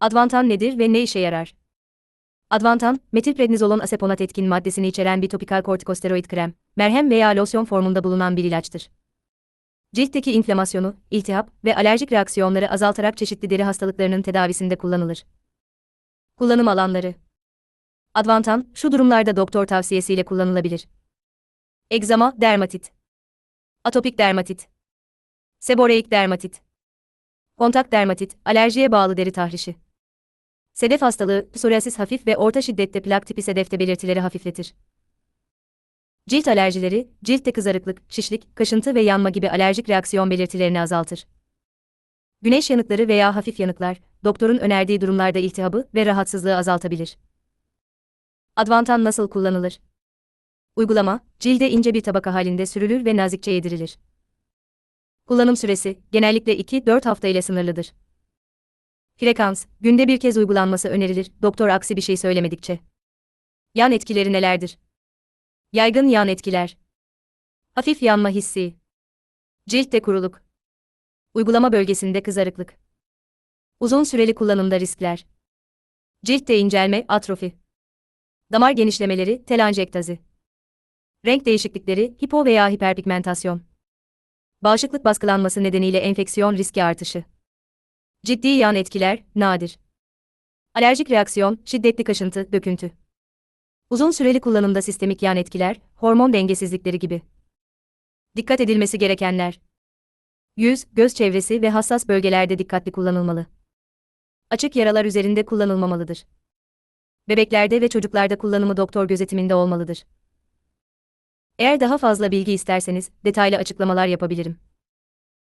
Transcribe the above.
Advantan nedir ve ne işe yarar? Advantan, metilprednizolon aseponat etkin maddesini içeren bir topikal kortikosteroid krem, merhem veya losyon formunda bulunan bir ilaçtır. Ciltteki inflamasyonu, iltihap ve alerjik reaksiyonları azaltarak çeşitli deri hastalıklarının tedavisinde kullanılır. Kullanım alanları Advantan, şu durumlarda doktor tavsiyesiyle kullanılabilir. Egzama, dermatit. Atopik dermatit. Seboreik dermatit. Kontak dermatit, alerjiye bağlı deri tahrişi. Sedef hastalığı, psoriasis hafif ve orta şiddette plak tipi sedefte belirtileri hafifletir. Cilt alerjileri, ciltte kızarıklık, şişlik, kaşıntı ve yanma gibi alerjik reaksiyon belirtilerini azaltır. Güneş yanıkları veya hafif yanıklar, doktorun önerdiği durumlarda iltihabı ve rahatsızlığı azaltabilir. Advantan nasıl kullanılır? Uygulama, cilde ince bir tabaka halinde sürülür ve nazikçe yedirilir. Kullanım süresi, genellikle 2-4 hafta ile sınırlıdır. Frekans, günde bir kez uygulanması önerilir, doktor aksi bir şey söylemedikçe. Yan etkileri nelerdir? Yaygın yan etkiler. Hafif yanma hissi. Ciltte kuruluk. Uygulama bölgesinde kızarıklık. Uzun süreli kullanımda riskler. Ciltte incelme, atrofi. Damar genişlemeleri, telanjektazi. Renk değişiklikleri, hipo veya hiperpigmentasyon. Bağışıklık baskılanması nedeniyle enfeksiyon riski artışı. Ciddi yan etkiler, nadir. Alerjik reaksiyon, şiddetli kaşıntı, döküntü. Uzun süreli kullanımda sistemik yan etkiler, hormon dengesizlikleri gibi. Dikkat edilmesi gerekenler. Yüz, göz çevresi ve hassas bölgelerde dikkatli kullanılmalı. Açık yaralar üzerinde kullanılmamalıdır. Bebeklerde ve çocuklarda kullanımı doktor gözetiminde olmalıdır. Eğer daha fazla bilgi isterseniz detaylı açıklamalar yapabilirim.